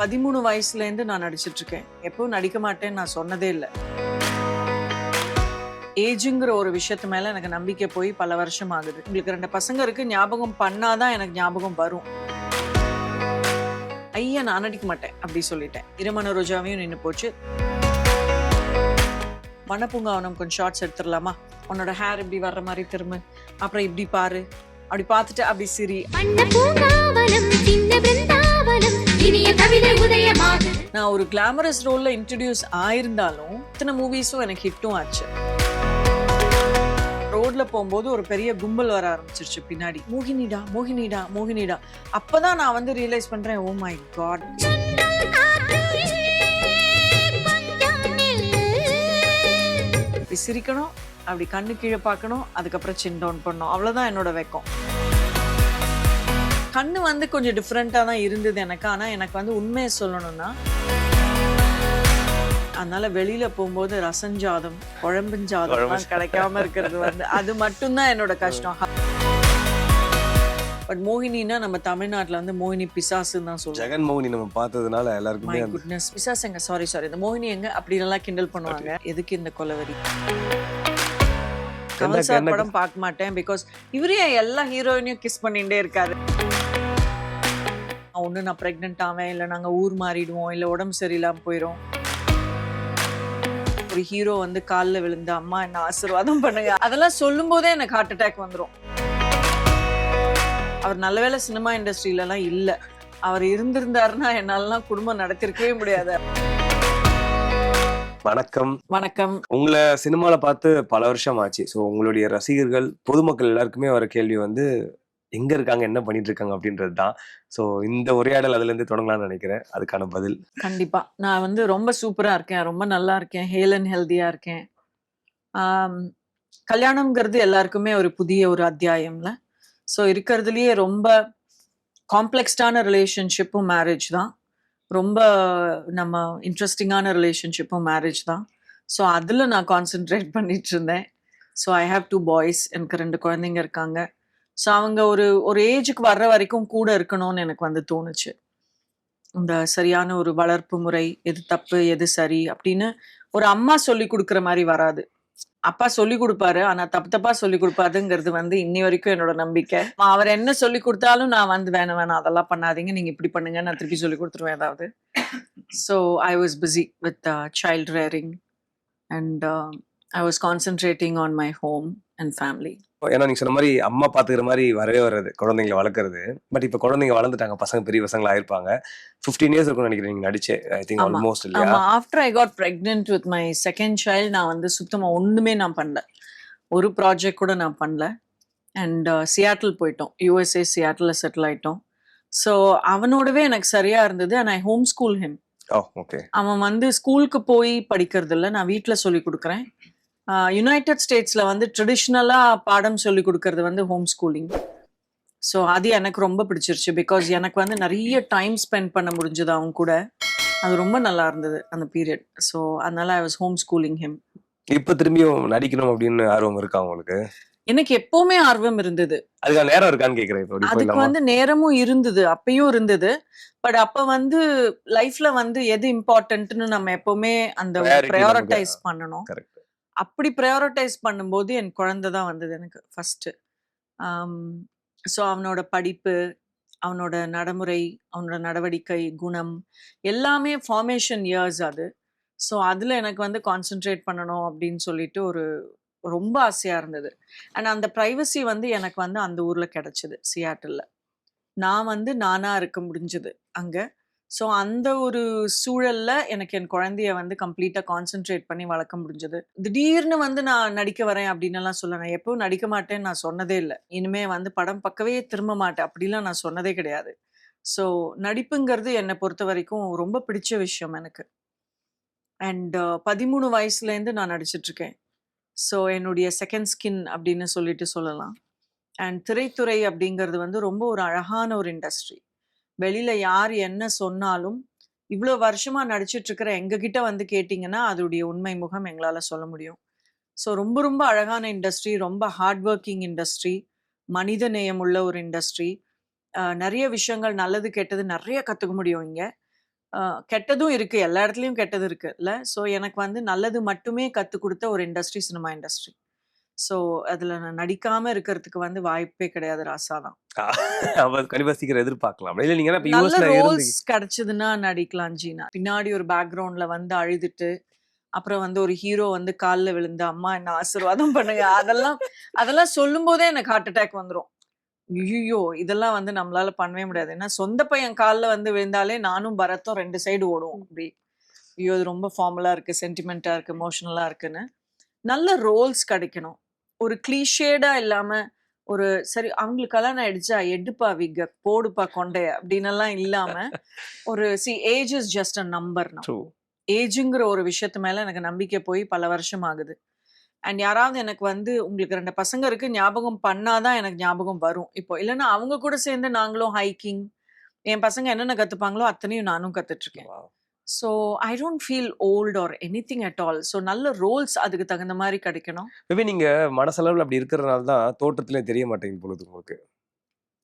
பதிமூணு வயசுலேருந்து நான் நடிச்சிட்டு இருக்கேன் எப்பவும் நடிக்க மாட்டேன்னு நான் சொன்னதே இல்லை. ஏஜுங்கிற ஒரு விஷயத்து மேல எனக்கு நம்பிக்கை போய் பல வருஷம் ஆகுது. உங்களுக்கு ரெண்டு பசங்க இருக்கு ஞாபகம் பண்ணாதான் எனக்கு ஞாபகம் வரும். ஐயா நான் நடிக்க மாட்டேன் அப்படி சொல்லிட்டேன். இருமன ரோஜாவையும் நின்று போச்சு. வனப்பூங்காவனம் கொஞ்சம் ஷார்ட்ஸ் எடுத்துடலாமா? உன்னோட ஹேர் இப்படி வர்ற மாதிரி திரும்ப. அப்புறம் இப்படி பாரு. அப்படி பார்த்துட்டு அப்படி சிரி. நான் ஒரு கிளாமரஸ் ரோல்ல இன்ட்ரடியூஸ் ஆயிருந்தாலும் இத்தனை மூவிஸும் எனக்கு ஹிட்டும் ஆச்சு. ரோட்ல போகும்போது ஒரு பெரிய கும்பல் வர ஆரம்பிச்சிருச்சு பின்னாடி. மோகினிடா மோகினிடா மோகினிடா. அப்பதான் நான் வந்து ரியலைஸ் பண்றேன் ஓ மை காட் சிரிக்கணும் அப்படி கண்ணு கீழே பார்க்கணும் அதுக்கப்புறம் சின் டவுன் பண்ணணும். அவ்வளோதான் என்னோட வெக்கம். கண்ணு வந்து கொஞ்சம் டிஃப்ரெண்ட்டாக தான் இருந்தது எனக்கு. ஆனால் எனக்கு வந்து உண்மையை சொல்லணும்னா அதனால வெளியில போகும்போது ரசஞ்சாதம் குழம்புஞ்சாதம் கிடைக்காம இருக்கிறது வந்து அது மட்டும்தான் என்னோட கஷ்டம். பட் மோகினின்னா நம்ம தமிழ்நாட்டுல வந்து மோகினி பிசாசுன்னு தான் சொல்லுவோம். ஜெகன் மோகினி நம்ம பார்த்ததுனால எல்லாருக்குமே குட்னஸ் பிசாஸ் எங்க சாரி சாரி இந்த மோகினி எங்க? அப்படி நல்லா கிண்டல் பண்ணுவாங்க. எதுக்கு இந்த கொலவரி கமல் சார் படம் பார்க்க மாட்டேன் பிகாஸ் இவரே எல்லா ஹீரோயினையும் கிஸ் பண்ணிட்டே இருக்காரு. ஒண்ணு நான் பிரெக்னென்ட் ஆவேன் இல்ல நாங்க ஊர் மாறிடுவோம் இல்ல உடம்பு சரியில்லாம போயிடும் ஒரு ஹீரோ வந்து கால்ல விழுந்து அம்மா என்ன ஆசீர்வாதம் பண்ணுங்க. அதெல்லாம் சொல்லும் போதே எனக்கு ஹார்ட் அட்டாக் வந்துரும். அவர் நல்ல வேளை சினிமா இண்டஸ்ட்ரியில எல்லாம் இல்ல. அவர் இருந்திருந்தாருன்னா என்னாலலாம் குடும்பம் நடத்திருக்கவே முடியாது. வணக்கம். வணக்கம். உங்களை சினிமால பார்த்து பல வருஷம் ஆச்சு. ஸோ உங்களுடைய ரசிகர்கள் பொதுமக்கள் எல்லாருக்குமே வர கேள்வி வந்து எங்க இருக்காங்க என்ன பண்ணிட்டு இருக்காங்க அப்படின்றது தான். ஸோ இந்த உரையாடல் அதுல இருந்து தொடங்கலாம்னு நினைக்கிறேன். அதுக்கான பதில். கண்டிப்பா. நான் வந்து ரொம்ப சூப்பரா இருக்கேன். ரொம்ப நல்லா இருக்கேன். ஹேல் அண்ட் ஹெல்தியா இருக்கேன். கல்யாணம்ங்கிறது எல்லாருக்குமே ஒரு புதிய ஒரு அத்தியாயம்ல. ஸோ இருக்கிறதுலயே ரொம்ப காம்ப்ளெக்ஸ்டான ரிலேஷன்ஷிப்பும் மேரேஜ் தான். ரொம்ப நம்ம இன்ட்ரெஸ்டிங்கான ரிலேஷன்ஷிப்பும் மேரேஜ் தான். ஸோ அதில் நான் கான்சென்ட்ரேட் பண்ணிட்டு இருந்தேன். So I have two boys எனக்கு ரெண்டு குழந்தைங்க இருக்காங்க. ஸோ அவங்க ஒரு ஒரு ஏஜுக்கு வர்ற வரைக்கும் கூட இருக்கணும்னு எனக்கு வந்து தோணுச்சு. இந்த சரியான ஒரு வளர்ப்பு முறை எது தப்பு எது சரி அப்படின்னு ஒரு அம்மா சொல்லி கொடுக்குற மாதிரி வராது. அப்பா சொல்லி கொடுப்பாரு ஆனா தப்பு தப்பா சொல்லி கொடுப்பாருங்கிறது வந்து இன்னி வரைக்கும் என்னோட நம்பிக்கை. அவர் என்ன சொல்லி கொடுத்தாலும் நான் வந்து வேணாம் வேணாம் அதெல்லாம் பண்ணாதீங்க நீங்க இப்படி பண்ணுங்க நான் திருப்பி சொல்லி கொடுத்துருவேன் ஏதாவது. So I was busy with child rearing and I was concentrating on my home and family ஏன்னா நீங்க சொன்ன மாதிரி அம்மா பாத்துக்கிற மாதிரி வரவே வராது குழந்தைங்களை வளர்க்கறது. பட் இப்போ குழந்தைங்க வளர்ந்துட்டாங்க பசங்க பெரிய பசங்களா ஆயிருப்பாங்க. 15 இயர்ஸ் இருக்கும்னு நினைக்கிறேன் நீங்க நடிச்சே ஐ திங்க். ஆல்மோஸ்ட் இல்லையா? After I got pregnant with my second child நான் வந்து சுத்தமா ஒண்ணுமே நான் பண்ணல. ஒரு ப்ராஜெக்ட் கூட நான் பண்ணல. அண்ட் சியாட்டில் போயிட்டோம். யூஎஸ்ஏ சியாட்டில் செட்டில் ஆயிட்டோம். ஸோ அவனோடவே எனக்கு சரியா இருந்தது and I home school him அவன் வந்து ஸ்கூலுக்கு போய் படிக்கிறது இல்ல நான் வீட்டில் சொல்லி கொடுக்குறேன். யுனைடெட் ஸ்டேட்ஸ்ல வந்து ட்ரெடிஷ்னலா பாடம் சொல்லி கொடுக்கறது வந்து ஹோம் ஸ்கூலிங் ஸோ அது எனக்கு ரொம்ப பிடிச்சிருச்சு. பிகாஸ் எனக்கு வந்து நிறைய டைம் ஸ்பெண்ட் பண்ண முடிஞ்சது அவங்க கூட அது ரொம்ப நல்லா இருந்தது அந்த பீரியட் ஸோ அதனால I was home schooling him இப்போ திரும்பியும் நடிக்கணும் அப்படின்னு ஆர்வம் இருக்கா உங்களுக்கு? எனக்கு எப்பவுமே ஆர்வம் இருந்தது. அதுக்கான நேரம் இருக்கான்னு கேக்குறேன் இப்படி அதுக்கு வந்து நேரமும் இருந்தது அப்பயும் இருந்தது. பட் அப்ப வந்து லைஃப்ல வந்து எது இம்பார்ட்டன்ட்னு நம்ம எப்பவுமே அந்த ப்ரையாரிட்டைஸ் பண்ணணும். அப்படி ப்ரையாரிட்டைஸ் பண்ணும்போது என் குழந்தை தான் வந்தது எனக்கு ஃபஸ்ட்டு ஸோ அவனோட படிப்பு அவனோட நடைமுறை அவனோட நடவடிக்கை குணம் எல்லாமே ஃபார்மேஷன் இயர்ஸ் அது. ஸோ அதில் எனக்கு வந்து கான்சென்ட்ரேட் பண்ணணும் அப்படின்னு சொல்லிட்டு ஒரு ரொம்ப ஆசையாக இருந்தது. அண்ட் அந்த ப்ரைவசி வந்து எனக்கு வந்து அந்த ஊரில் கிடச்சிது சியாட்டில் நான் வந்து நானாக இருக்க முடிஞ்சது அங்கே. ஸோ அந்த ஒரு சூழல்ல எனக்கு என் குழந்தைய வந்து கம்ப்ளீட்டாக கான்சென்ட்ரேட் பண்ணி வளர்க்க முடிஞ்சது. திடீர்னு வந்து நான் நடிக்க வரேன் அப்படின்னு எல்லாம் சொல்ல நான் எப்பவும் நடிக்க மாட்டேன்னு நான் சொன்னதே இல்லை. இனிமே வந்து படம் பக்கவே திரும்ப மாட்டேன் அப்படிலாம் நான் சொன்னதே கிடையாது. ஸோ நடிப்புங்கிறது என்னை பொறுத்த வரைக்கும் ரொம்ப பிடிச்ச விஷயம் எனக்கு. அண்ட் பதிமூணு வயசுலேருந்து நான் நடிச்சிட்ருக்கேன். ஸோ என்னுடைய செகண்ட் ஸ்கின் அப்படின்னு சொல்லிட்டு சொல்லலாம். அண்ட் திரைத்துறை அப்படிங்கிறது வந்து ரொம்ப ஒரு அழகான ஒரு இண்டஸ்ட்ரி வெளியில யார் என்ன சொன்னாலும் இவ்வளோ வருஷமா நடிச்சிட்டு இருக்கிற எங்ககிட்ட வந்து கேட்டிங்கன்னா அதோடைய உண்மை முகம் எங்களால் சொல்ல முடியும். ஸோ ரொம்ப ரொம்ப அழகான இண்டஸ்ட்ரி ரொம்ப ஹார்ட் ஒர்க்கிங் இண்டஸ்ட்ரி மனித நேயம் உள்ள ஒரு இண்டஸ்ட்ரி நிறைய விஷயங்கள் நல்லது கெட்டது நிறைய கற்றுக்க முடியும் இங்கே. கெட்டதும் இருக்கு எல்லா இடத்துலையும் கெட்டது இருக்குல்ல? ஸோ எனக்கு வந்து நல்லது மட்டுமே கற்றுக் கொடுத்த ஒரு இண்டஸ்ட்ரி சினிமா இண்டஸ்ட்ரி ஸோ அதில் நான் நடிக்காம இருக்கிறதுக்கு வந்து வாய்ப்பே கிடையாது ராசா தான். கண்டிப்பா சீக்கிரம் எதிர்பார்க்கலாம். இல்ல நீங்க நல்ல ரோல்ஸ் கிடைச்சதுன்னா நடிக்கலாம் ஜீனா. பின்னாடி ஒரு பேக்ரவுண்ட்ல வந்து அழுதுட்டு அப்புறம் வந்து ஒரு ஹீரோ வந்து காலில் விழுந்து அம்மா என்ன ஆசீர்வாதம் பண்ணுங்க. அதெல்லாம் அதெல்லாம் சொல்லும் போதே எனக்கு ஹார்ட் அட்டாக் வந்துரும். ஐயோ இதெல்லாம் வந்து நம்மளால பண்ணவே முடியாது. ஏன்னா சொந்த பையன் காலில் வந்து விழுந்தாலே நானும் பரத்தும் ரெண்டு சைடு ஓடுவோம் அப்படி. ஐயோ இது ரொம்ப ஃபார்மலா இருக்கு சென்டிமெண்டா இருக்கு எமோஷனலா இருக்குன்னு. நல்ல ரோல்ஸ் கிடைக்கணும். ஒரு கிளீஷேடா இல்லாம ஒரு சரி அவங்களுக்கு கல்யாணம் ஆயிடுச்சா எடுப்பா விக்க போடுப்பா கொண்டைய அப்படின்னு எல்லாம் இல்லாம ஒரு see age is just a number. ஏஜுங்கிற ஒரு விஷயத்து மேல எனக்கு நம்பிக்கை போய் பல வருஷம் ஆகுது அண்ட் யாராவது எனக்கு வந்து உங்களுக்கு ரெண்டு பசங்க இருக்கு ஞாபகம் பண்ணாதான் எனக்கு ஞாபகம் வரும் இப்போ இல்லைன்னா அவங்க கூட சேர்ந்து நாங்களும் ஹைக்கிங் என் பசங்க என்னென்ன கத்துப்பாங்களோ அத்தனையும் நானும் கத்துட்டு இருக்கேன். So I don't feel old or anything at all so நல்ல ரோல்ஸ் அதுக்கு தகுந்த மாதிரி கிடைக்கணும். மேபி நீங்க மனசளவுல அப்படி இருக்கிறதுனால தான் தோற்றத்திலே தெரிய மாட்டேங்குது பொழுது உங்களுக்கு.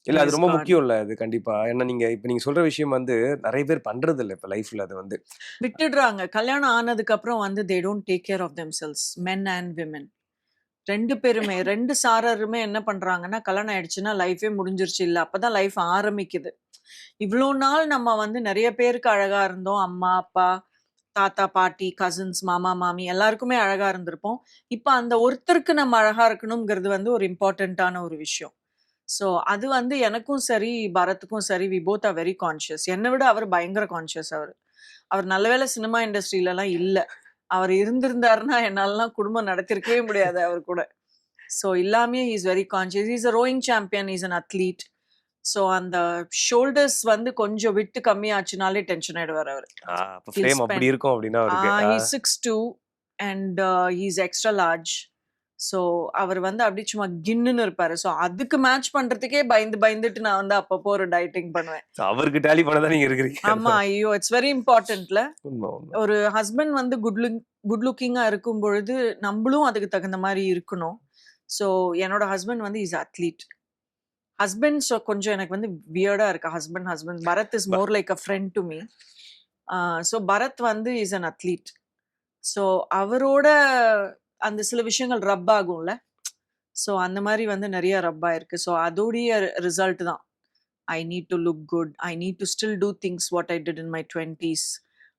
இல்ல அது ரொம்ப. முக்கியம் இல்ல அது கண்டிப்பா. ஏன்னா நீங்க இப்ப நீங்க சொல்ற விஷயம் வந்து நிறைய பேர் பண்றது இல்ல இப்ப லைஃப்ல அது வந்து. விட்டுடுறாங்க. கல்யாணம் ஆனதுக்கு அப்புறம் வந்து they don't take care of themselves men and women ரெண்டு பேருமே ரெண்டு சாரருமே என்ன பண்றாங்கன்னா கல்யாணம் ஆயிடுச்சுன்னா லைஃபே முடிஞ்சிருச்சு இல்ல. அப்பதான் லைஃப் ஆரம்பிக்குது. இவ்வளோ நாள் நம்ம வந்து நிறைய பேருக்கு அழகா இருந்தோம். அம்மா அப்பா தாத்தா பாட்டி கசின்ஸ் மாமா மாமி எல்லாருக்குமே அழகா இருந்திருப்போம். இப்போ அந்த ஒருத்தருக்கு நம்ம அழகா இருக்கணுங்கிறது வந்து ஒரு இம்பார்ட்டண்ட்டான ஒரு விஷயம். ஸோ அது வந்து எனக்கும் சரி பரத்துக்கும் சரி we both are very conscious என்னை விட அவர் பயங்கர கான்ஷியஸ் அவர். அவர் நல்லவேளை சினிமா இண்டஸ்ட்ரியிலலாம் இல்லை. அவர் இருந்திருந்தாருன்னா என்னாலலாம் குடும்பம் நடத்திருக்கவே முடியாது அவர் கூட. ஸோ எல்லாமே is very conscious is a rowing champion is an athlete so அந்த ஷோல்டர்ஸ் வந்து கொஞ்சம் விட்டு கம்மியாச்சுனாலே டென்ஷன் ஆயிடுவார் அவர். ஃப்ரேம் அப்படி இருக்கும் அப்படின்னா அவருக்கு. He ah six two and he's extra large so அவர் வந்து அப்படி சும்மா கின்னுன்னு இருப்பாரு. ஸோ அதுக்கு மேட்ச் பண்றதுக்கே பயந்து பயந்துட்டு நான் வந்து அப்பப்போ ஒரு டயட்டிங் பண்ணுவேன். அவருக்கு டேலி பண்ணதான் நீங்க இருக்கிறீங்க. ஆமா ஐயோ இட்ஸ் வெரி இம்பார்ட்டன்ட்ல ஒரு ஹஸ்பண்ட் வந்து குட் லுக் குட் லுக்கிங்கா இருக்கும் பொழுது நம்மளும் அதுக்கு தகுந்த மாதிரி இருக்கணும். ஸோ என்னோட ஹஸ்பண்ட் வந்து இஸ் அத்லீட் ஹஸ்பண்ட் ஸோ கொஞ்சம் எனக்கு வந்து வியர்டா இருக்கு. Husband husband Bharath is more like a friend to me so Bharath வந்து இஸ் அன் அத்லீட் ஸோ அவரோட அந்த சில விஷயங்கள் ரப் ஆகும்ல. ஸோ அந்த மாதிரி வந்து நிறைய ரப் ஆயிருக்கு. ஸோ அதோடைய ரிசல்ட் தான். I need to look good I need to still do things what I did in my twenties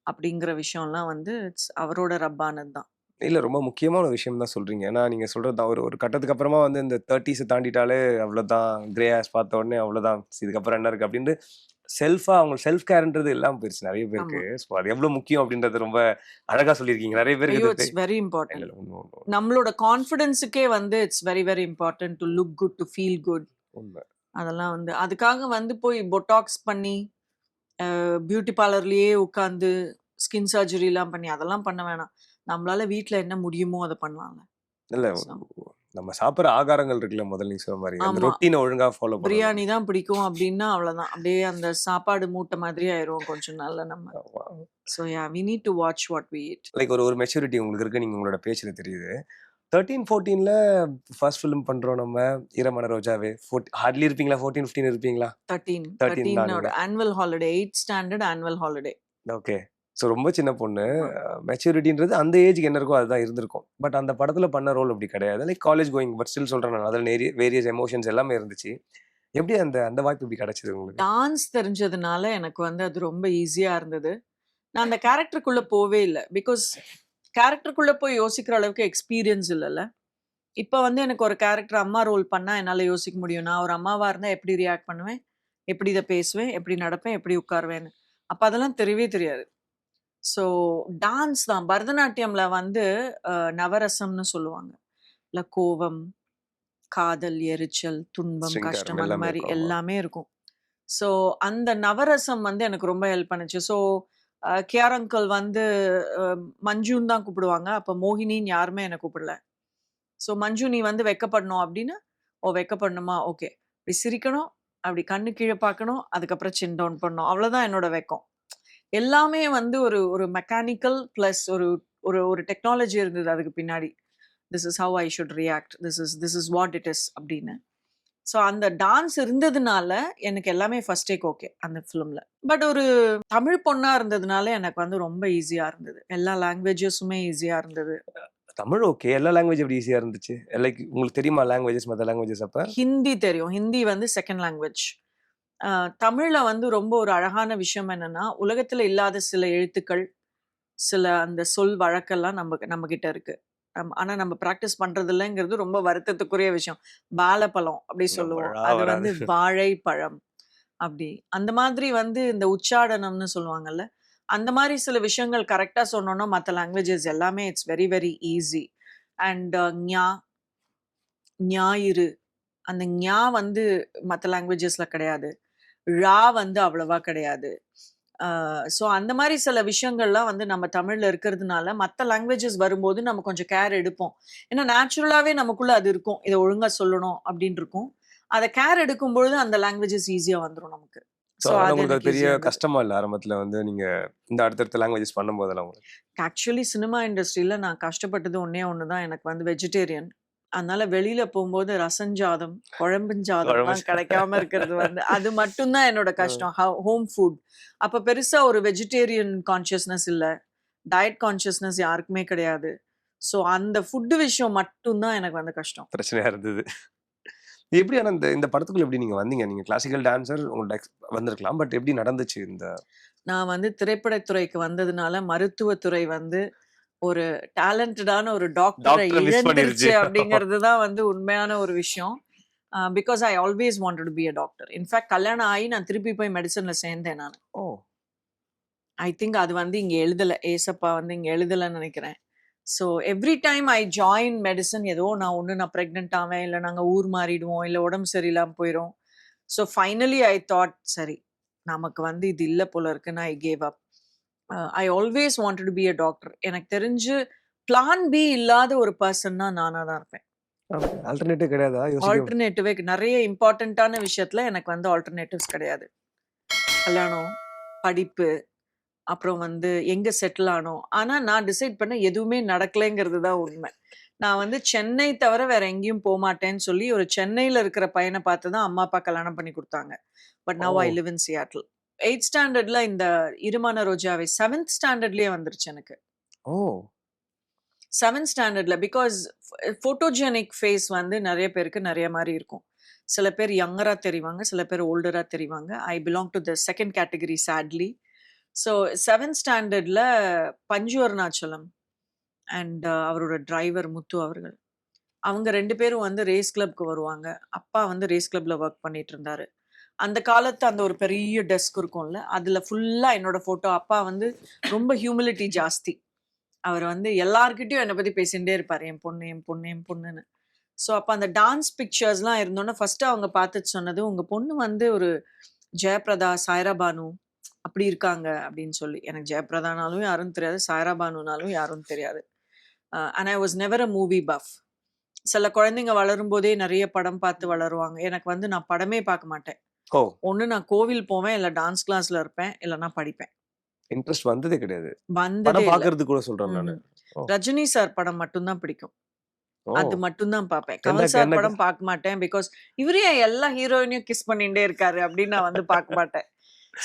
அப்படிங்கிற விஷயம்லாம் வந்து இட்ஸ் அவரோட ரப்பானது தான் இல்ல ரொம்ப முக்கியமான ஒரு விஷயம் தான் சொல்றீங்க. ஏன்னா நீங்க சொல்றது தான். ஒரு ஒரு கட்டத்துக்கு அப்புறமா வந்து இந்த தேர்ட்டிஸ் தாண்டிட்டாலே அவ்வளவுதான் கிரே ஹேர்ஸ் பார்த்த உடனே அவ்வளவுதான். இதுக்கப்புறம் என்ன இருக்கு அப்படின்ட்டு செல்ஃபா அவங்க செல்ஃப் கேர்ன்றது இல்லாம போயிருச்சு நிறைய பேருக்கு. ஸோ அது எவ்வளவு முக்கியம் அப்படின்றது ரொம்ப அழகா சொல்லியிருக்கீங்க. நிறைய பேருக்கு இட்ஸ் வெரி இம்பார்ட்டன்ட் நம்மளோட கான்ஃபிடென்ஸுக்கே வந்து it's very very important to look good to feel good அதெல்லாம் வந்து அதுக்காக வந்து போய் பொட்டாக்ஸ் பண்ணி பியூட்டி பார்லர்லயே உட்காந்து ஸ்கின் சர்ஜரிலாம் பண்ணி அதெல்லாம் பண்ண வேணாம். நம்மளால வீட்ல என்ன முடியுமோ அதை பண்ணலாம்ல. இல்ல. நம்ம சாப்பிடுற ஆகாரங்கள் இருக்குல்ல முதல்ல நீங்க சொன்ன மாதிரி. அந்த. ரொட்டீனை ஒழுங்கா ஃபாலோ பிரியாணி தான் பிடிக்கும் அப்படின்னா அவ்வளவுதான். அப்படியே அந்த சாப்பாடு மூட்டை மாதிரி ஆயிரும் கொஞ்சம் நாள்ல நம்ம. So yeah we need to watch what we eat. Like ஒரு ஒரு மெச்சூரிட்டி உங்களுக்கு இருக்கு. நீங்க உங்களோட பேச்சுல தெரியுது. தேர்ட்டீன் ஃபோர்டீன்ல ஃபர்ஸ்ட் ஃபிலிம் பண்றோம் நம்ம. ஈரமான ரோஜாவே. ஹார்ட்லி இருப்பீங்களா? ஃபோர்டீன் ஃபிஃப்டீன் இருப்பீங்களா? தேர்ட்டீன் 13 தான் தேர்ட்டீனோட annual holiday eight standard annual holiday okay so ரொம்ப சின்ன பொண்ணு. மெச்சூரிட்டின்றது அந்த ஏஜ்க்கு என்ன இருக்கோ அதுதான் இருந்திருக்கும். பட் அந்த படத்துல பண்ண ரோல் அப்படி கிடையாது. Like college going but still சொல்றேன் நான். அதில் நிறைய வேரியஸ் எமோஷன்ஸ் எல்லாமே இருந்துச்சு. எப்படி அந்த அந்த வாய்ப்பு இப்படி கிடைச்சது உங்களுக்கு? டான்ஸ் தெரிஞ்சதுனால எனக்கு வந்து அது ரொம்ப ஈஸியா இருந்தது. நான் அந்த கேரக்டருக்குள்ள போவே இல்லை. பிகாஸ் கேரக்டருக்குள்ள போய் யோசிக்கிற அளவுக்கு எக்ஸ்பீரியன்ஸ் இல்லைல்ல. இப்போ வந்து எனக்கு ஒரு கேரக்டர் அம்மா ரோல் பண்ணா என்னால யோசிக்க முடியும். நான் ஒரு அம்மாவா இருந்தா எப்படி ரியாக்ட் பண்ணுவேன்? எப்படி இதை பேசுவேன்? எப்படி நடப்பேன்? எப்படி உட்காருவேன்னு. அப்ப அதெல்லாம் தெரியவே தெரியாது. ஸோ டான்ஸ் தான். பரதநாட்டியம்ல வந்து நவரசம்னு சொல்லுவாங்க. இல்ல கோவம் காதல் எரிச்சல் துன்பம் கஷ்டம் அந்த மாதிரி. எல்லாமே இருக்கும். ஸோ அந்த நவரசம் வந்து எனக்கு ரொம்ப ஹெல்ப் பண்ணுச்சு. ஸோ கேஆர் அங்கிள் வந்து மஞ்சுன்னு தான் கூப்பிடுவாங்க. அப்போ மோகினின்னு யாருமே என்னை கூப்பிடல. ஸோ மஞ்சு நீ வந்து வெக்கப்படணும் அப்படின்னு ஓ வெக்கப்படணுமா? ஓகே. இப்படி சிரிக்கணும் அப்படி கண்ணு கீழே பார்க்கணும் அதுக்கப்புறம் சின் டவுன் பண்ணணும். அவ்வளோதான் என்னோட வெக்கம். எல்லாமே வந்து ஒரு ஒரு மெக்கானிக்கல் ப்ளஸ் ஒரு ஒரு ஒரு டெக்னாலஜி இருந்தது அதுக்கு பின்னாடி. This is how I should react this is this is what it is அப்படின்னு. ஸோ அந்த டான்ஸ் இருந்ததுனால எனக்கு எல்லாமே ஃபர்ஸ்ட் டேக் ஓகே அந்த ஃபிலிமில் பட் ஒரு தமிழ் பொண்ணா இருந்ததுனால எனக்கு வந்து ரொம்ப ஈஸியாக இருந்தது. எல்லா லாங்குவேஜஸுமே ஈஸியாக இருந்தது. தமிழ் ஓகே எல்லா லாங்குவேஜ் எப்படி ஈஸியா இருந்துச்சு? லைக் உங்களுக்கு தெரியுமா லாங்குவேஜஸ் மற்ற லாங்குவேஜஸ் அப்ப? ஹிந்தி தெரியும். ஹிந்தி வந்து செகண்ட் லாங்குவேஜ் தமிழ்ல வந்து ரொம்ப ஒரு அழகான விஷயம் என்னன்னா உலகத்துல இல்லாத சில எழுத்துக்கள் சில அந்த சொல் வழக்கெல்லாம் நம்ம நம்ம கிட்ட இருக்கு. நம்ம ஆனா நம்ம ப்ராக்டிஸ் பண்றது இல்லைங்கிறது ரொம்ப வருத்தத்துக்குரிய விஷயம். வாழைப்பழம் அப்படி சொல்லுவோம். அது வராது. வந்து வாழைப்பழம் அப்படி. அந்த மாதிரி வந்து இந்த உச்சாடனம்னு சொல்லுவாங்கல்ல அந்த மாதிரி சில விஷயங்கள் கரெக்டா சொன்னோம்னா மற்ற லாங்குவேஜஸ் எல்லாமே it's very very easy and ஞா ஞாயிறு அந்த ஞா வந்து மற்ற லாங்குவேஜஸ்ல கிடையாது. ழா வந்து அவ்வளவா கிடையாது. ஸோ அந்த மாதிரி சில விஷயங்கள்லாம் வந்து நம்ம தமிழ்ல இருக்கிறதுனால மற்ற லாங்குவேஜஸ் வரும்போது நம்ம கொஞ்சம் கேர் எடுப்போம். ஏன்னா நேச்சுரலாவே நமக்குள்ள அது இருக்கும். இதை ஒழுங்கா சொல்லணும் அப்படின்னு இருக்கும். அதை கேர் எடுக்கும் பொழுது அந்த லாங்குவேஜஸ் ஈஸியா வந்துடும் நமக்கு. ஸோ ஸோ அது உங்களுக்கு பெரிய கஷ்டமா இல்லை? ஆரம்பத்துல வந்து நீங்க இந்த அடுத்தடுத்த லாங்குவேஜஸ் பண்ணும்போதெல்லாம் ஆக்சுவலி சினிமா இண்டஸ்ட்ரியில நான் கஷ்டப்பட்டது ஒண்ணே ஒன்று தான் எனக்கு வந்து வெஜிடேரியன் அதனால வெளியில போகும்போது ரசஞ்சாதம் குழம்புஞ்சாதம்லாம் குழம்பு கிடைக்காம இருக்கிறது வந்து. அது மட்டும்தான் என்னோட கஷ்டம். ஹோம் ஃபுட் அப்ப பெருசா ஒரு வெஜிடேரியன் கான்ஷியஸ்னஸ் இல்ல. டயட் கான்ஷியஸ்னஸ் யாருக்குமே கிடையாது. ஸோ அந்த ஃபுட்டு விஷயம் மட்டும்தான் எனக்கு வந்து கஷ்டம். பிரச்சனையா இருந்தது. எப்படி ஆனா இந்த இந்த படத்துக்குள்ள எப்படி நீங்க வந்தீங்க? நீங்க கிளாசிக்கல் டான்சர் உங்களுக்கு ex- வந்திருக்கலாம். பட் எப்படி நடந்துச்சு இந்த நான் வந்து திரைப்படத்துறைக்கு வந்ததுனால மருத்துவத்துறை வந்து ஒரு டேலண்டடான ஒரு டாக்டரை இழந்துருச்சு அப்படிங்கிறது தான் வந்து உண்மையான ஒரு விஷயம். Because I always wanted be a doctor in fact கல்யாணம் ஆகி நான் திருப்பி போய் மெடிசன்ல சேர்ந்தேன் நான். ஓ. ஐ திங்க் அது வந்து இங்க எழுதல. ஏசப்பா வந்து இங்க எழுதலைன்னு நினைக்கிறேன். So every time I join medicine ஏதோ நான் ஒன்று நான் ப்ரெக்னென்ட் ஆவேன் இல்லை நாங்கள் ஊர் மாறிடுவோம் இல்லை உடம்பு சரியில்லாமல் போயிடும் ஸோ ஃபைனலி ஐ தாட் சரி நமக்கு வந்து இது இல்லை போல இருக்குன்னு I gave up I always wanted be a doctor எனக்கு தெரிஞ்சு பிளான் பி இல்லாத ஒரு பர்சன்னா நானாக தான் இருப்பேன். ஆல்டர்னேட்டிவ் கிடையாதா? ஆல்டர்னேட்டிவே நிறைய இம்பார்ட்டண்ட்டான விஷயத்துல எனக்கு வந்து ஆல்டர்னேட்டிவ்ஸ் கிடையாது. கல்யாணம் படிப்பு அப்புறம் வந்து எங்க செட்டில் ஆனோம் ஆனா நான் டிசைட் பண்ண எதுவுமே நடக்கலைங்கிறது தான் உண்மை. நான் வந்து சென்னை தவிர வேற எங்கேயும் போக மாட்டேன்னு சொல்லி ஒரு சென்னையில இருக்கிற பையனை பார்த்து தான் அம்மா அப்பா கல்யாணம் பண்ணி கொடுத்தாங்க. But now I live in Seattle eight ஸ்டாண்டர்ட்ல இந்த இருமான ரோஜாவை செவன்த் ஸ்டாண்டர்ட்லயே வந்துருச்சு எனக்கு. ஓ. செவன்த் ஸ்டாண்டர்ட்ல பிகாஸ் ஃபோட்டோஜெனிக் ஃபேஸ் வந்து நிறைய பேருக்கு நிறைய மாதிரி இருக்கும். சில பேர் யங்கரா தெரிவாங்க சில பேர் ஓல்டரா தெரிவாங்க. I belong to the second category sadly so seventh ஸ்டாண்டர்ட்ல பஞ்சு அருணாச்சலம் அண்ட் அவரோட டிரைவர் முத்து அவர்கள். அவங்க ரெண்டு பேரும் வந்து ரேஸ் கிளப்க்கு வருவாங்க. அப்பா வந்து ரேஸ் கிளப்ல ஒர்க் பண்ணிட்டு இருந்தாரு. அந்த காலத்து அந்த ஒரு பெரிய டெஸ்க் இருக்கும்ல அதுல ஃபுல்லா என்னோட போட்டோ அப்பா வந்து ரொம்ப ஹியூமிலிட்டி ஜாஸ்தி. அவர் வந்து எல்லார்கிட்டயும் என்னை பத்தி பேசிகிட்டே இருப்பார். என் பொண்ணு என் பொண்ணு என் பொண்ணுன்னு. ஸோ அப்போ அந்த டான்ஸ் பிக்சர்ஸ்லாம் இருந்தோன்னே ஃபர்ஸ்ட் அவங்க பார்த்துட்டு சொன்னது உங்க பொண்ணு வந்து ஒரு ஜெயபிரதா சாய்ரா பானு அப்படி இருக்காங்க. அப்படின்னு சொல்லி. எனக்கு ஜெயபிரதானாலும் யாரும் தெரியாது சாய்ரா பானுனாலும் யாரும் தெரியாது. And I was never a movie buff சில குழந்தைங்க வளரும் போதே நிறைய படம் பார்த்து வளருவாங்க. எனக்கு வந்து நான் படமே பார்க்க மாட்டேன். ஒன்று நான் கோவில் போவேன் இல்லை டான்ஸ் கிளாஸ்ல இருப்பேன் இல்லைன்னா படிப்பேன். இன்ட்ரெஸ்ட் வந்ததே கிடையாது. வந்ததே பாக்குறது கூட சொல்றேன் நானு. ரஜினி சார் படம் மட்டும்தான் பிடிக்கும். ஓ. அது மட்டும்தான் பார்ப்பேன். என்ன கமல் சார் படம் பார்க்க மாட்டேன் பிகாஸ் இவரே எல்லா ஹீரோயினையும் கிஸ் பண்ணிட்டே இருக்காரு அப்படின்னு நான் வந்து பார்க்க மாட்டேன்.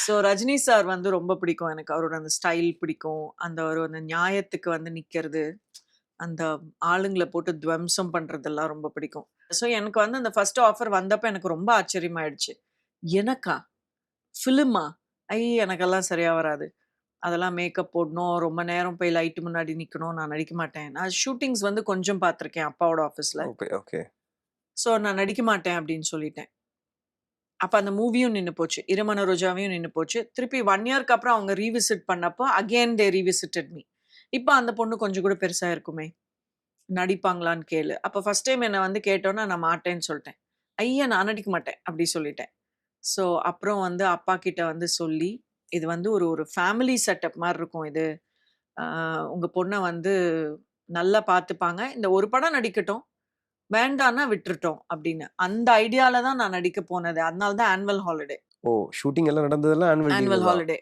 ஸோ ரஜினி சார் வந்து ரொம்ப பிடிக்கும் எனக்கு. அவரோட அந்த ஸ்டைல் பிடிக்கும். அந்த ஒரு அந்த நியாயத்துக்கு வந்து நிக்கிறது. அந்த ஆளுங்களை போட்டு துவம்சம் பண்றதெல்லாம் ரொம்ப பிடிக்கும். ஸோ எனக்கு வந்து அந்த ஃபர்ஸ்ட் ஆஃபர் வந்தப்ப எனக்கு ரொம்ப ஆச்சரியமாயிடுச்சு. எனக்கா? ஃபிலிமா ஐ எனக்கெல்லாம் சரியா வராது. அதெல்லாம் மேக்கப் போடணும். ரொம்ப நேரம் போய் லைட் முன்னாடி நிக்கணும். நான் நடிக்க மாட்டேன். நான் ஷூட்டிங்ஸ் வந்து கொஞ்சம் பார்த்துருக்கேன் அப்பாவோட ஆஃபீஸில் ஓகே ஓகே. ஸோ நான் நடிக்க மாட்டேன் அப்படின்னு சொல்லிட்டேன். அப்போ அந்த மூவியும் நின்று போச்சு. இருமன ரோஜாவையும் நின்று போச்சு. திருப்பி ஒன் இயர்க்கு அப்புறம் அவங்க ரீவிசிட் பண்ணப்போ அகெயின் தே ரீவிசிட்டட் மீ இப்போ அந்த பொண்ணு கொஞ்சம் கூட பெருசாக இருக்குமே. நடிப்பாங்களான்னு கேளு. அப்போ ஃபர்ஸ்ட் டைம் என்னை வந்து கேட்டோன்னா நான் மாட்டேன்னு சொல்லிட்டேன். ஐயா நான் நடிக்க மாட்டேன். அப்படி சொல்லிட்டேன். ஸோ அப்புறம் வந்து அப்பா கிட்ட வந்து சொல்லி இது வந்து ஒரு ஒரு ஃபேமிலி செட்டப் மாதிரி இருக்கும் இது. ஆஹ் உங்க பொண்ணை வந்து நல்லா பார்த்துப்பாங்க. இந்த ஒரு படம் நடிக்கட்டும் வேண்டான்னா விட்டுட்டோம் அப்படின்னு. அந்த ஐடியால தான் நான் நடிக்க போனது. அதனால தான் ஆனுவல் ஹாலிடே. ஓ ஷூட்டிங் எல்லாம் நடந்ததெல்லாம் annual annual holiday.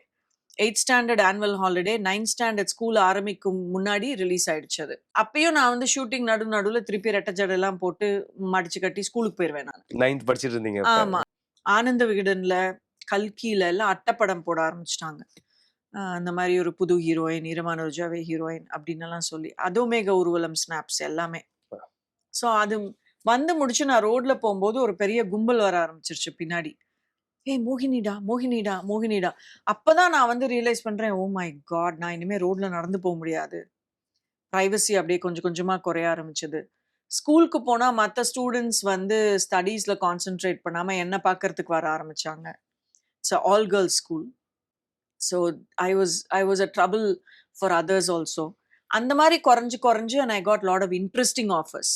Eight standard annual holiday ninth standard school ஆரம்பிக்கும் முன்னாடி ரிலீஸ் ஆயிடுச்சு அது. அப்பயும் நான் வந்து ஷூட்டிங் நடு நடுவில் திருப்பி ரெட்டை ஜடெல்லாம் போட்டு மடிச்சு கட்டி ஸ்கூலுக்கு போயிடுவேன் நான். நைன்த் படிச்சிட்டு இருந்தீங்க. ஆமா. ஆனந்த விகடன்ல கல்கியில எல்லாம் அட்டப்படம் போட ஆரம்பிச்சிட்டாங்க. அந்த மாதிரி ஒரு புது ஹீரோயின் இரமான ரோஜாவே ஹீரோயின் அப்படின்னு எல்லாம் சொல்லி அதுவுமே ஊர்வலம் ஸ்னாப்ஸ் எல்லாமே. ஸோ அது வந்து முடிச்சு நான் ரோட்ல போகும்போது ஒரு பெரிய கும்பல் வர ஆரம்பிச்சிருச்சு பின்னாடி. ஏய் மோகினிடா மோகினிடா மோகினிடா. அப்பதான் நான் வந்து ரியலைஸ் பண்றேன் ஓ மை காட் நான் இனிமே ரோட்ல நடந்து போக முடியாது. ப்ரைவசி அப்படியே கொஞ்சம் கொஞ்சமா குறைய ஆரம்பிச்சது. ஸ்கூலுக்கு போனா மற்ற ஸ்டூடெண்ட்ஸ் வந்து ஸ்டடீஸ்ல கான்சென்ட்ரேட் பண்ணாம என்ன பார்க்கறதுக்கு வர ஆரம்பிச்சாங்க. It's all girls school. So I was I was a trouble for others also. அந்த மாதிரி குறைஞ்சு குறைஞ்சு and I got lot of interesting offers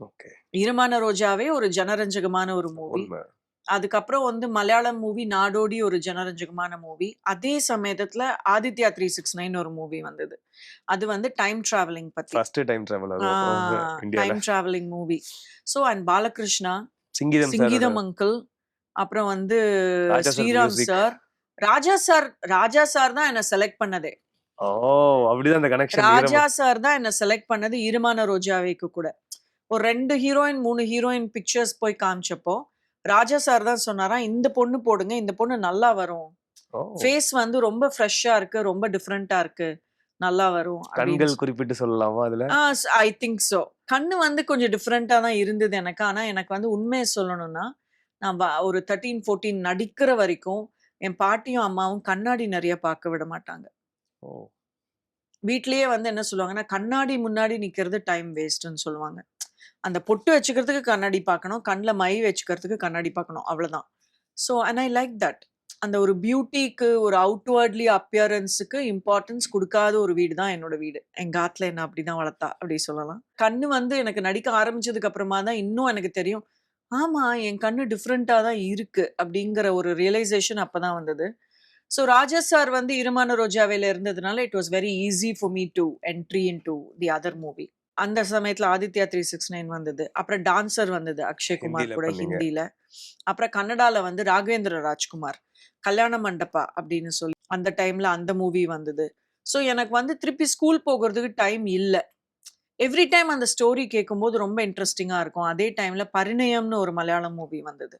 okay. Eeramana Rojave ஒரு ஜனரஞ்சகமான ஒரு மூவி. அதுக்கப்புறம் வந்து மலையாளம் மூவி நாடோடி ஒரு ஜனரஞ்சகமான மூவி. அதே சமயத்துல ஆதித்யா த்ரீ சிக்ஸ் நைன் ஒரு மூவி வந்தது. அது வந்து டைம் டிராவலிங் பத்தி. Time time traveling movie. So and Balakrishna Singeetam Singeetam uncle அப்புறம் வந்து Sriram. Sir Raja sir Raja sir தான் என்ன செலக்ட் பண்ணதே. ஓ அப்படிதான் அந்த கனெக்ஷன் ராஜா சார் தான் என்ன செலக்ட் பண்ணது இருமான ரோஜாவேக்கு கூட. ஒரு ரெண்டு ஹீரோயின் மூணு ஹீரோயின் பிக்சர்ஸ் போய் காமிச்சப்போ ராஜா சார் தான் சொன்னாராம் இந்த பொண்ணு போடுங்க இந்த பொண்ணு நல்லா வரும். ஃபேஸ் வந்து ரொம்ப ஃப்ரெஷ்ஷா இருக்கு ரொம்ப டிஃப்ரெண்டா இருக்கு. நல்லா வரும் கண்கள் குறிப்பிட்டு சொல்லலாமா அதுல? ஐ திங்க் ஸோ கண்ணு வந்து கொஞ்சம் டிஃப்ரெண்டா தான் இருந்தது எனக்கு. ஆனா எனக்கு வந்து உண்மையை சொல்லணும்னா நான் ஒரு தேர்ட்டீன் ஃபோர்டீன் நடிக்கிற வரைக்கும் என் பாட்டியும் அம்மாவும் கண்ணாடி நிறைய பார்க்க விட மாட்டாங்க. வீட்லயே வந்து என்ன சொல்லுவாங்கன்னா கண்ணாடி முன்னாடி நிக்கிறது டைம் வேஸ்ட்னு சொல்லுவாங்க. அந்த பொட்டு வச்சுக்கிறதுக்கு கண்ணாடி பார்க்கணும் கண்ணில் மை வச்சுக்கிறதுக்கு கண்ணாடி பார்க்கணும் அவ்வளவுதான். So and I like that அந்த ஒரு பியூட்டிக்கு ஒரு அவுட்வேர்ட்லி அப்பியரன்ஸுக்கு இம்பார்ட்டன்ஸ் கொடுக்காத ஒரு வீடு தான் என்னோட வீடு. எங்க ஆத்துல என்ன அப்படிதான் வளர்த்தா அப்படி சொல்லலாம். கண்ணு வந்து எனக்கு நடிக்க ஆரம்பிச்சதுக்கு அப்புறமா தான் இன்னும் எனக்கு தெரியும். ஆமா என் கண்ணு டிஃப்ரெண்டா தான் இருக்கு அப்படிங்கிற ஒரு ரியலைசேஷன் அப்பதான் வந்தது. ஸோ ராஜா சார் வந்து இருமான ரோஜாவில் இருந்ததுனால it was very easy for me to entry in to the other movie அந்த சமயத்துல ஆதித்யா த்ரீ சிக்ஸ் நைன் வந்தது. அப்புறம் டான்சர் வந்தது அக்ஷய் குமார் கூட. ஹிந்தில. அப்புறம் கன்னடால வந்து ராகவேந்திர ராஜ்குமார் கல்யாண மண்டபா அப்படின்னு சொல்லி அந்த டைம்ல அந்த மூவி வந்தது. ஸோ எனக்கு வந்து திருப்பி ஸ்கூல் போகிறதுக்கு டைம் இல்லை. எவ்ரி டைம் அந்த ஸ்டோரி கேட்கும்போது ரொம்ப இன்ட்ரெஸ்டிங்கா இருக்கும். அதே டைம்ல பரிணயம்னு ஒரு மலையாளம் மூவி வந்தது.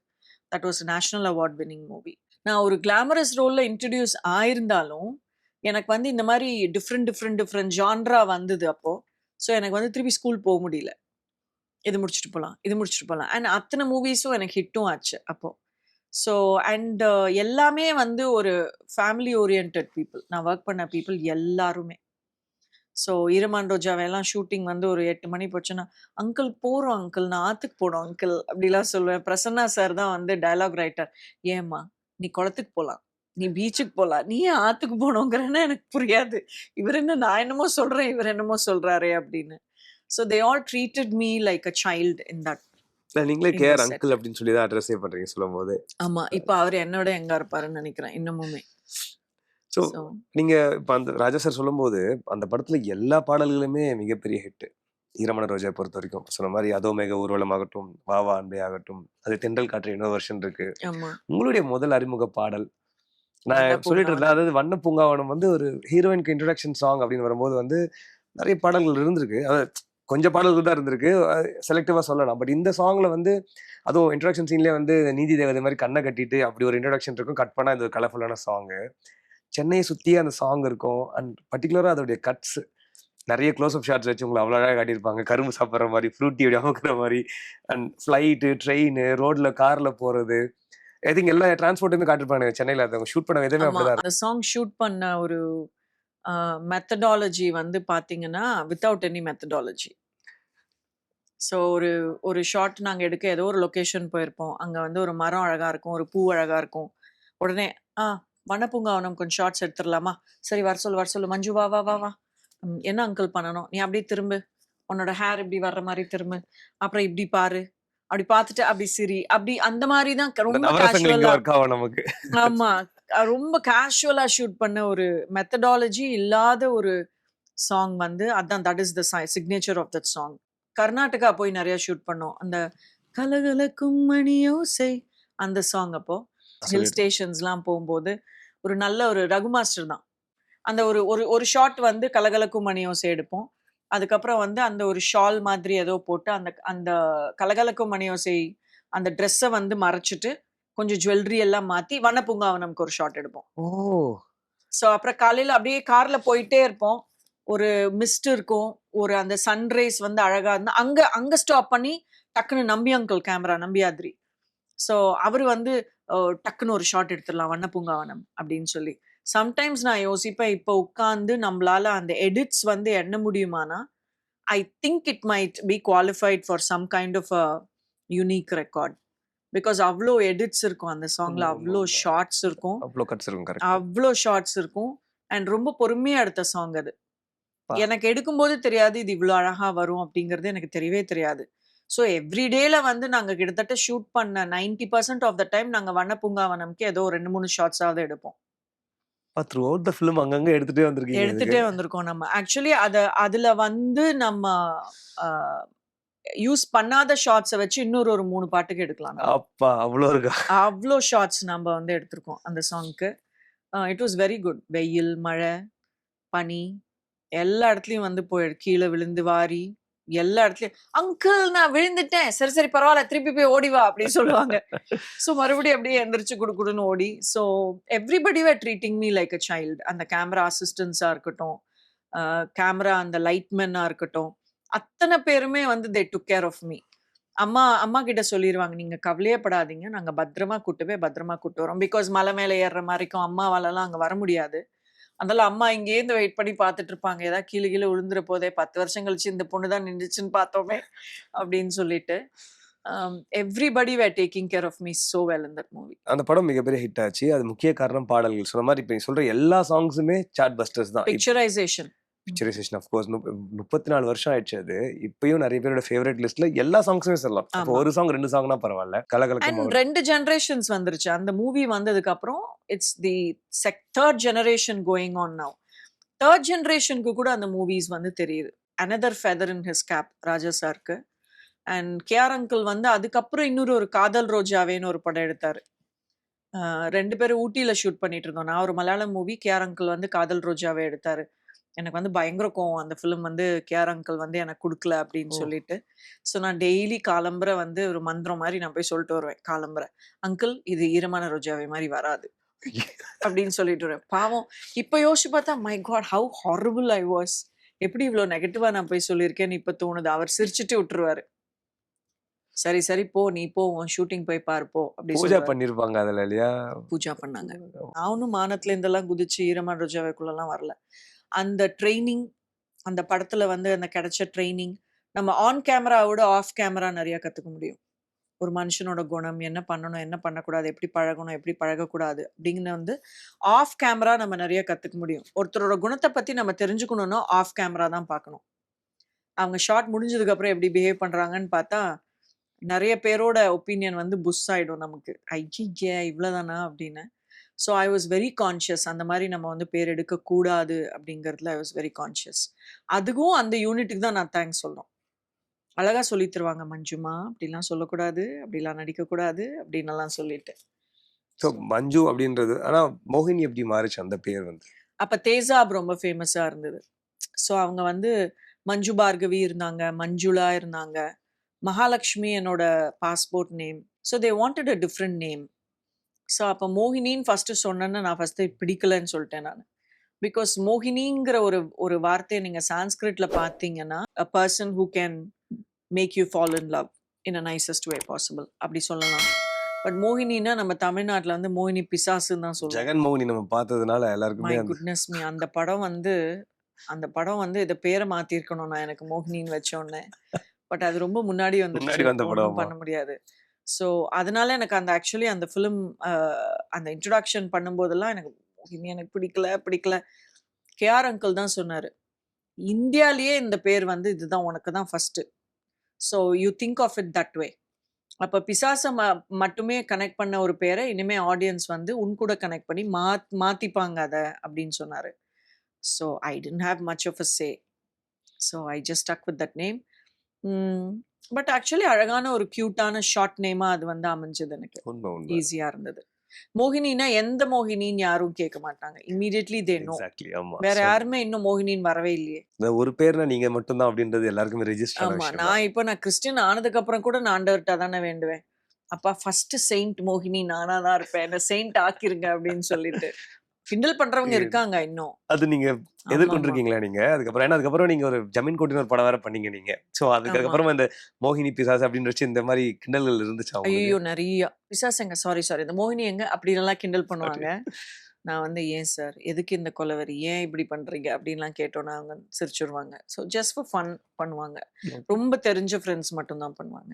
That was national award winning movie நான் ஒரு கிளாமரஸ் ரோல்ல இன்ட்ரடியூஸ் ஆயிருந்தாலும் எனக்கு வந்து இந்த மாதிரி டிஃப்ரெண்ட் டிஃப்ரெண்ட் டிஃப்ரெண்ட் ஜான்ரா வந்தது அப்போ. ஸோ எனக்கு வந்து திருப்பி ஸ்கூல் போக முடியல. இது முடிச்சுட்டு போகலாம் இது முடிச்சுட்டு போகலாம் அண்ட் அத்தனை மூவிஸும் எனக்கு ஹிட்டும் ஆச்சு அப்போது ஸோ அண்ட் எல்லாமே வந்து ஒரு ஃபேமிலி ஓரியன்ட் பீப்புள் நான் ஒர்க் பண்ண பீப்புள் எல்லாருமே. ஸோ ஈரமான் ரோஜாவெல்லாம் ஷூட்டிங் வந்து ஒரு எட்டு மணி போச்சுன்னா அங்கிள் போகிறோம் அங்கிள் நான் ஆற்றுக்கு போனோம் அங்கிள் அப்படிலாம் சொல்லுவேன். பிரசன்னா சார் தான் வந்து டைலாக் ரைட்டர் ஏம்மா நீ குளத்துக்கு போகலாம் நீ பீச்சுக்கு போகலாம் நீ ஏன் ஆற்றுக்கு போனோங்கிறன்னு எனக்கு புரியாது. இவர் என்ன நான் என்னமோ சொல்கிறேன் இவர் என்னமோ சொல்கிறாரே அப்படின்னு. So they all treated me like a child in that நீங்களே கேர். அங்கிள் அப்படின்னு சொல்லி தான் அட்ரஸே பண்றீங்க சொல்லும் போது ஆமா இப்போ அவர் என்னோட எங்க இருப்பாருன்னு நினைக்கிறேன் இன்னமுமே. ஸோ நீங்க இப்ப அந்த ராஜா சார் சொல்லும்போது அந்த படத்துல எல்லா பாடல்களுமே மிகப்பெரிய ஹிட் ஈரமண ரோஜா பொறுத்த வரைக்கும். சொன்ன மாதிரி அதோ மேக ஊர்வலம் ஆகட்டும் வா வா அன்பே ஆகட்டும் அது தென்றல் காற்று இன்னொரு வருஷன் இருக்கு. ஆமா. உங்களுடைய முதல் அறிமுக பாடல் நான் சொல்லிட்டு இருந்தேன். அதாவது வண்ண பூங்காவனம் வந்து ஒரு ஹீரோயினுக்கு இன்ட்ரடக்ஷன் சாங் அப்படின்னு வரும்போது வந்து நிறைய பாடல்கள் இருந்திருக்கு. அது கொஞ்சம் பாடல்கள் தான் இருந்திருக்கு. செலக்டிவா சொல்லலாம். பட் இந்த சாங்ல வந்து அதுவும் இன்ட்ரடக்ஷன் சீன்லேயே வந்து நீதி தேவதை மாதிரி கண்ணை கட்டிட்டு அப்படி ஒரு இன்ட்ரடக்ஷன் இருக்கும். கட் பண்ணா இது ஒரு கலர்ஃபுல்லான சாங் சென்னையை சுத்தியே அந்த சாங் இருக்கும். அண்ட் பர்டிகுலரா அதோடைய கட்ஸ் நிறைய க்ளோஸ் அப் ஷாட்ஸ் வச்சு உங்களை அவ்வளோ அழகாக காட்டியிருப்பாங்க. கரும்பு சாப்பிட்ற மாதிரி ஃப்ரூட்டி அப்படி அமுக்குற மாதிரி. அண்ட் ஃப்ளைட்டு ட்ரெயின் ரோட்ல கார்ல போறது. ஐ திங்க் எல்லா டிரான்ஸ்போர்ட்டுமே காட்டிருப்பாங்க சென்னையில. அதை ஷூட் பண்ண ஆமா. அப்படிதான் அந்த சாங் ஷூட் பண்ண ஒரு மெத்தடாலஜி வந்து பாத்தீங்கன்னா வித்தவுட் எனி மெத்தடாலஜி ஸோ ஒரு ஒரு ஷாட் நாங்கள் எடுக்க ஏதோ ஒரு லொக்கேஷன் போயிருப்போம். அங்கே வந்து ஒரு மரம் அழகா இருக்கும் ஒரு பூ அழகா இருக்கும். உடனே ஆ வனப்பூங்காவனம் கொஞ்சம் ஷார்ட்ஸ் எடுத்துடலாமா? சரி வர சொல்லு வர சொல்லு. மஞ்சு வா வா வா வா. என்ன அங்கிள் பண்ணணும்? நீ அப்படியே திரும்பு. உன்னோட ஹேர் இப்படி வர்ற மாதிரி திரும்பு. அப்புறம் இப்படி பாரு. அப்படி பார்த்துட்டு அப்படி சிரி. அப்படி அந்த மாதிரி தான் ரொம்ப நமக்கு? ஆமா. ரொம்ப கேஷுவலா ஷூட் பண்ண ஒரு மெத்தடாலஜி இல்லாத ஒரு சாங் வந்து அதான் that is the signature of that song Karnataka போய் நிறைய ஷூட் பண்ணோம். அந்த கலகலக்கும் மணியோசை அந்த சாங் அப்போ. ஹில். ஸ்டேஷன்ஸ்லாம் போகும்போது ஒரு நல்ல ஒரு ரகு மாஸ்டர் தான். அந்த ஒரு ஒரு ஒரு ஷாட் வந்து கலகலக்கும் மணியோசை எடுப்போம். அதுக்கப்புறம் வந்து அந்த ஒரு ஷால் மாதிரி ஏதோ போட்டு அந்த அந்த கலகலக்கும் மணியோசை அந்த ட்ரெஸ்ஸை வந்து மறைச்சிட்டு கொஞ்சம் ஜுவல்லரி எல்லாம் மாத்தி வண்ணப்பூங்காவனம்க்கு ஒரு ஷாட் எடுப்போம். ஓ! ஸோ அப்புறம் காலையில அப்படியே கார்ல போயிட்டே இருப்போம். ஒரு மிஸ்ட் இருக்கும். ஒரு அந்த சன்ரைஸ் வந்து அழகா இருந்தா அங்க அங்க ஸ்டாப் பண்ணி டக்குன்னு நம்பி அங்கிள் கேமரா நம்பியாதிரி ஸோ அவர் வந்து டக்குன்னு ஒரு ஷாட் எடுத்துடலாம் வண்ணப்பூங்காவனம் அப்படின்னு சொல்லி. சம்டைம்ஸ் நான் யோசிப்பேன் இப்போ உட்காந்து நம்மளால அந்த எடிட்ஸ் வந்து எண்ண முடியுமானா I think it might be qualified for some kind of a unique record because அவ்வளோ எடிட்ஸ் இருக்கும் அந்த சாங்ல அவ்வளோ. ஷார்ட்ஸ் இருக்கும். அவ்வளோ கட்ஸ் இருக்கும் அவ்வளோ ஷார்ட்ஸ் இருக்கும். அண்ட் ரொம்ப பொறுமையா எடுத்த சாங் அது. எனக்கு எடுக்கும்போது தெரியாது இது இவ்வளோ அழகா வரும் அப்படிங்கிறது எனக்கு தெரியவே தெரியாது. ஸோ எவ்ரிடேல வந்து நாங்க கிட்டத்தட்ட ஷூட் பண்ண ninety percent of the time நாங்க வண்ணப்பூங்காவனம்க்கு ஏதோ ரெண்டு மூணு ஷார்ட்ஸாவது எடுப்போம். த்ரூ அவுட் த ஃபிலிம் அங்கங்க எடுத்துட்டே வந்திருக்கீங்க எடுத்துட்டே வந்திருக்கோம் நம்ம. ஆக்சுவலி அத அதுல வந்து நம்ம யூஸ் பண்ணாத ஷார்ட்ஸை வச்சு இன்னொரு ஒரு மூணு பாட்டுக்கு எடுக்கலாம். அப்பா அவ்வளோ இருக்கா? அவ்வளோ ஷார்ட்ஸ் நம்ம வந்து எடுத்திருக்கோம் அந்த சாங்க்கு இட் வாஸ் வெரி குட் வெயில் மழை பனி எல்லா இடத்துலயும் வந்து போய் கீழே விழுந்து வாரி எல்லா இடத்துலயும் அங்கிள் நான் விழுந்துட்டேன். சரி சரி பரவாயில்ல திருப்பி போய் ஓடி வா அப்படின்னு சொல்லுவாங்க. ஸோ மறுபடியும் அப்படியே எந்திரிச்சு குடுக்குடுன்னு ஓடி. So everybody were treating me like a child அந்த கேமரா அசிஸ்டன்ஸா இருக்கட்டும் கேமரா அந்த லைட்மேனா இருக்கட்டும் அத்தனை பேருமே வந்து they took care of me அம்மா அம்மா கிட்ட சொல்லிடுவாங்க நீங்க கவலையப்படாதீங்க நாங்க பத்திரமா கூட்டு போய் பத்திரமா கூட்டு வரோம். பிகாஸ் மலை மேலே ஏறுற மாதிரிக்கும் அம்மாவாலலாம் அங்க வர முடியாது. அதனால அம்மா இங்கேருந்து வெயிட் பண்ணி பார்த்துட்டு இருப்பாங்க ஏதாவது கீழே கீழே விழுந்துற போதே பத்து வருஷம் கழிச்சு இந்த பொண்ணு தான் நின்றுச்சுன்னு பார்த்தோமே அப்படின்னு சொல்லிட்டு everybody were taking care of me so well in that movie அந்த படம் மிகப்பெரிய ஹிட் ஆச்சு. அது முக்கிய காரணம் பாடல்கள். சொன்ன மாதிரி இப்போ சொல்ற எல்லா சாங்ஸுமே சாட் பஸ்டர்ஸ் தான் பிக்சரைசேஷன் பிக்சரைசேஷன் அஃப்கோர்ஸ் முப்பத்தி நாலு வருஷம் ஆயிடுச்சு அது. இப்பயும் நிறைய பேரோட ஃபேவரட் லிஸ்ட்ல எல்லா சாங்ஸுமே சொல்லலாம். இப்போ. ஒரு சாங் ரெண்டு சாங்னா பரவாயில்ல. கலகலக்கும் ரெண்டு ஜெனரேஷன்ஸ் வந்துருச்சு. அந்த மூவி வந்ததுக்கு அப்புறம் it's the third generation going on now third ஜெனரேஷனுக்கு கூட அந்த மூவிஸ் வந்து தெரியுது. Another feather in his cap Raja சாருக்கு. அண்ட் கேஆர் அங்கிள் வந்து அதுக்கப்புறம் இன்னொரு ஒரு காதல் ரோஜாவேன்னு ஒரு படம் எடுத்தாரு. ரெண்டு பேரும் ஊட்டியில ஷூட் பண்ணிட்டு இருந்தோம். நான் ஒரு மலையாளம் மூவி கேஆர் அங்கிள் வந்து காதல் ரோஜாவே எடுத்தாரு. எனக்கு வந்து பயங்கர கோவம். அந்த ஃபிலிம் வந்து கேஆர் அங்கிள் வந்து எனக்கு கொடுக்கல அப்படின்னு. சொல்லிட்டு. ஸோ நான் டெய்லி காலம்பரை வந்து ஒரு மந்திரம் மாதிரி நான் போய் சொல்லிட்டு வருவேன். காலம்பரை அங்கிள் இது ஈரமான ரோஜாவே மாதிரி வராது. அப்படின்னு சொல்லிட்டு வருவேன். பாவம். இப்போ யோசிச்சு பார்த்தா my God how horrible I was எப்படி இவ்வளோ நெகட்டிவா நான் போய் சொல்லியிருக்கேன்னு இப்போ தோணுது. அவர் சிரிச்சுட்டு விட்டுருவாரு. சரி சரி போ நீ போ உன் ஷூட்டிங் போய் பாரு போ. அப்படி பூஜா. பண்ணிருப்பாங்க அதுல இல்லையா? பூஜா பண்ணாங்க. நானும் மானத்துல இருந்தெல்லாம் குதிச்சு ஈரமான ரோஜாவைக்குள்ளெல்லாம் வரல. அந்த ட்ரைனிங் அந்த படத்துல வந்து அந்த கிடைச்ச ட்ரைனிங் நம்ம ஆன் கேமராவோட ஆஃப் கேமரா நிறைய கத்துக்க முடியும். ஒரு மனுஷனோட குணம் என்ன பண்ணணும் என்ன பண்ணக்கூடாது எப்படி பழகணும் எப்படி பழகக்கூடாது அப்படிங்கன்னு வந்து ஆஃப் கேமரா நம்ம நிறைய கற்றுக்க முடியும். ஒருத்தரோட குணத்தை பற்றி நம்ம தெரிஞ்சுக்கணும்னா ஆஃப் கேமரா தான் பார்க்கணும் அவங்க ஷார்ட் முடிஞ்சதுக்கப்புறம் எப்படி பிஹேவ் பண்ணுறாங்கன்னு பார்த்தா நிறைய பேரோட ஒப்பீனியன் வந்து புஷ் ஆகிடும் நமக்கு. ஐயே இவ்வளோதானா அப்படின்னு. So I was very conscious அந்த மாதிரி நம்ம வந்து பேர் எடுக்கக்கூடாது அப்படிங்கிறதுல ஐ வாஸ் வெரி கான்ஷியஸ் அதுவும் அந்த யூனிட்டுக்கு தான் நான் தேங்க்ஸ் சொல்லணும். அழகா சொல்லி தருவாங்க மஞ்சுமா அப்படிலாம் சொல்லக்கூடாது அப்படிலாம் நடிக்கக்கூடாது அப்படின்னு எல்லாம் சொல்லிட்டு ஸோ மஞ்சு அப்படின்றது ஆனா மோகினி எப்படி மாறுச்சு அந்த பேர் வந்து? அப்ப தேசாப் ரொம்ப ஃபேமஸா இருந்தது. ஸோ அவங்க வந்து மஞ்சு பார்கவி இருந்தாங்க மஞ்சுளா இருந்தாங்க. மகாலட்சுமி என்னோட passport name so they wanted a different name so அப்போ மோகினின்னு ஃபர்ஸ்ட் சொன்னேன்னு நான் ஃபர்ஸ்ட் பிடிக்கலன்னு சொல்லிட்டேன் நான். பிகாஸ் மோகினிங்கிற ஒரு ஒரு வார்த்தையை நீங்க சான்ஸ்கிரிட்ல பார்த்தீங்கன்னா a person who can make you fall in love in a nicest way possible அப்படி சொல்லலாம். பட் மோகினின்னா நம்ம தமிழ்நாட்டில் வந்து மோகினி பிசாசுன்னு தான் சொல்லுவோம். ஜெகன் மோகினி நம்ம பார்த்ததுனால எல்லாருக்குமே குட்னஸ் மீ அந்த படம் வந்து அந்த படம் வந்து இதை பேரை மாத்திருக்கணும் நான் எனக்கு மோகினின்னு வச்சோன்னே பட் அது ரொம்ப முன்னாடி வந்து பண்ண முடியாது. ஸோ அதனால எனக்கு அந்த ஆக்சுவலி அந்த ஃபிலிம் அந்த இன்ட்ரடக்ஷன் பண்ணும்போதெல்லாம் எனக்கு மோகினி எனக்கு பிடிக்கல பிடிக்கல. கேஆர் அங்கிள் தான் சொன்னார். இந்தியாலேயே இந்த பேர் வந்து இதுதான் உனக்கு தான் first so you think of it that way அப்போ பிசாசை ம மட்டுமே கனெக்ட் பண்ண ஒரு பேரை இனிமே ஆடியன்ஸ் வந்து உன் கூட கனெக்ட் பண்ணி மா மாற்றிப்பாங்க அதை அப்படின்னு சொன்னார். So I didn't have much of a say so I just stuck with that name but actually அழகான ஒரு க்யூட்டான ஷார்ட் நேமா அது வந்து அமைஞ்சது எனக்கு. ஈஸியா இருந்தது. மோகினினா எந்த மோகினின்னு யாரும் கேட்க மாட்டாங்க. இம்மீடியட்லி தே நோ வேற யாருமே இன்னும் மோகினின்னு வரவே இல்லையே. ஒரு பேர்ல நீங்க மட்டும்தான் அப்படின்றது எல்லாருக்குமே ரெஜிஸ்டர் ஆமா நான் இப்போ நான் கிறிஸ்டியன் ஆனதுக்கு அப்புறம் கூட நான் ஆண்டவர்கிட்ட தானே வேண்டுவேன். அப்பா ஃபர்ஸ்ட் செயின்ட் மோகினி நானா தான் இருப்பேன். என்ன செயின்ட் ஆக்கிருங்க அப்படின்னு சொல்லிட்டு. கிண்டல் பண்றவங்க இருக்காங்க இன்னும். அது நீங்க. எதிர்கொண்டிருக்கீங்களா நீங்க? அதுக்கப்புறம் ஏன்னா அதுக்கப்புறம் நீங்க ஒரு ஜமீன் கோட்டின் ஒரு படம் வேற பண்ணீங்க நீங்க. சோ. அதுக்கப்புறமா இந்த மோகினி பிசாஸ் அப்படின்னு வச்சு இந்த மாதிரி கிண்டல்கள் இருந்துச்சா? ஐயோ நிறைய. பிசாசங்க சாரி சாரி இந்த மோகினி எங்க? அப்படி எல்லாம் கிண்டல் பண்ணுவாங்க. நான் வந்து ஏன் சார்? எதுக்கு இந்த கொலவெறி? ஏன் இப்படி பண்றீங்க? அப்படின்லாம் கேட்டோன்னா அவங்க சிரிச்சிருவாங்க. ஸோ ஜஸ்ட் ஃபார் ஃபன் பண்ணுவாங்க. ரொம்ப தெரிஞ்ச ஃப்ரெண்ட்ஸ் மட்டும் தான் பண்ணுவாங்க.